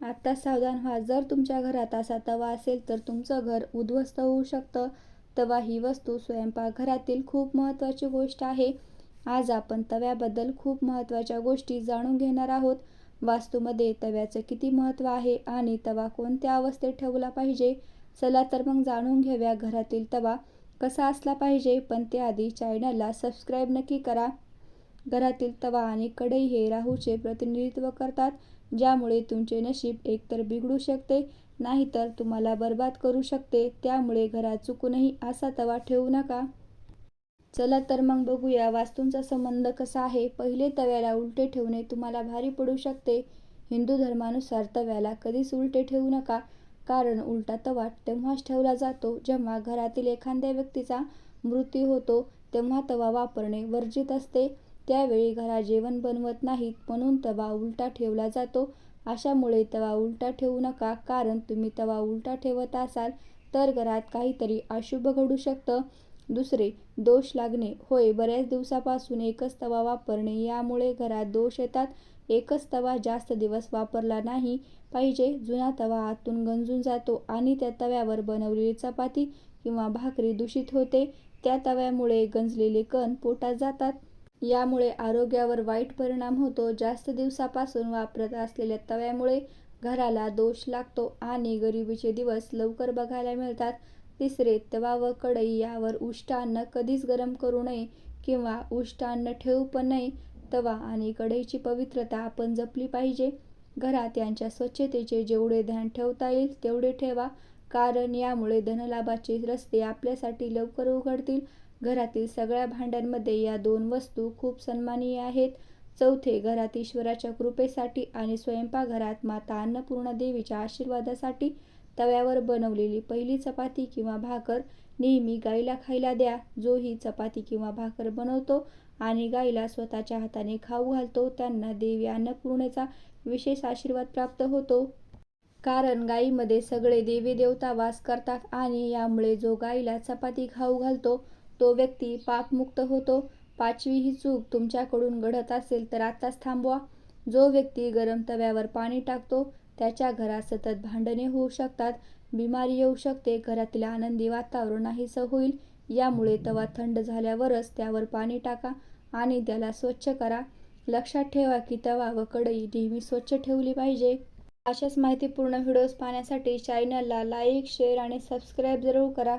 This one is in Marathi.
आत्ता सावधान व्हा. जर तुमच्या घरात असा तवा असेल तर तुमचं घर उद्ध्वस्त होऊ शकतं. तवा ही वस्तू स्वयंपाकघरातील खूप महत्त्वाची गोष्ट आहे. आज आपण तव्याबद्दल खूप महत्त्वाच्या गोष्टी जाणून घेणार आहोत. वास्तूमध्ये तव्याचं किती महत्त्व आहे आणि तवा कोणत्या अवस्थेत ठेवला पाहिजे? चला तर मग जाणून घेऊया घरातील तवा कसा असला पाहिजे. पण त्याआधी चॅनलला सबस्क्राईब नक्की करा. घरातील तवा आणि कढई हे राहूचे प्रतिनिधित्व करतात ज्यामुळे तुमचे नशीब एकतर बिघडू शकते नाहीतर तुम्हाला बर्बाद करू शकते. त्यामुळे घरात चुकूनही असा तवा ठेवू नका. चला तर मग बघूया वास्तूंचा संबंध कसा आहे. पहिले तव्याला उलटे ठेवणे तुम्हाला भारी पडू शकते. हिंदू धर्मानुसार तव्याला कधीच उलटे ठेवू नका कारण उलटा तवा तेव्हाच ठेवला जातो जेव्हा घरातील एखाद्या व्यक्तीचा मृत्यू होतो तेव्हा तवा वापरणे वर्जित असते. त्यावेळी घरात जेवण बनवत नाहीत म्हणून तवा उलटा ठेवला जातो. अशामुळे तवा उलटा ठेवू नका कारण तुम्ही तवा उलटा ठेवत असाल तर घरात काहीतरी अशुभ घडू शकतं. दुसरे दोष लागणे. होय बऱ्याच दिवसापासून एकच तवा वापरणे यामुळे घरात दोष येतात. एकच तवा जास्त दिवस वापरला नाही पाहिजे. जुना तवा आतून गंजून जातो आणि त्या तव्यावर बनवलेली चपाती किंवा भाकरी दूषित होते. त्या तव्यामुळे गंजलेले कण पोटात जातात. यामुळे आरोग्यावर वाईट परिणाम होतो. जास्त दिवसापासून वापरत असलेल्या तव्यामुळे घराला दोष लागतो आणि गरिबीचे दिवस लवकर बघायला मिळतात. तिसरे तवा व कढई यावर उष्ट अन्न कधीच गरम करू नये किंवा उष्ट अन्न ठेवू पण नये. तवा आणि कढईची पवित्रता आपण जपली पाहिजे. घरात यांच्या स्वच्छतेचे जेवढे ध्यान ठेवता येईल तेवढे ठेवा. कारण यामुळे धनलाभाचे रस्ते आपल्यासाठी लवकर उघडतील. घरातील सगळ्या भांड्यांमध्ये या दोन वस्तू खूप सन्मानीय आहेत. चौथे घरात ईश्वराच्या कृपेसाठी आणि स्वयंपाकघरात माता अन्नपूर्णा देवीच्या आशीर्वादासाठी तव्यावर बनवलेली पहिली चपाती किंवा भाकर नेहमी गाईला खायला द्या. जो ही चपाती किंवा भाकर बनवतो आणि गाईला स्वतःच्या हाताने खाऊ घालतो. त्यांना देवी अन्नपूर्णेचा विशेष आशीर्वाद प्राप्त होतो. कारण गाईमध्ये सगळे देवी देवता वास करतात आणि यामुळे जो गाईला चपाती खाऊ घालतो तो व्यक्ती पापमुक्त होतो. पाचवी ही चूक तुमच्याकडून घडत असेल तर आत्ताच थांबवा. जो व्यक्ती गरम तव्यावर पाणी टाकतो त्याच्या घरात सतत भांडणे होऊ शकतात. बिमारी येऊ शकते घरातील आनंदी वातावरण नाहीसं होईल. यामुळे तवा थंड झाल्यावरच त्यावर पाणी टाका आणि त्याला स्वच्छ करा. लक्षात ठेवा की तवा व कढई नेहमी स्वच्छ ठेवली पाहिजे. अशाच माहितीपूर्ण व्हिडिओज पाहण्यासाठी चॅनलला लाईक शेअर आणि सबस्क्राईब जरूर करा.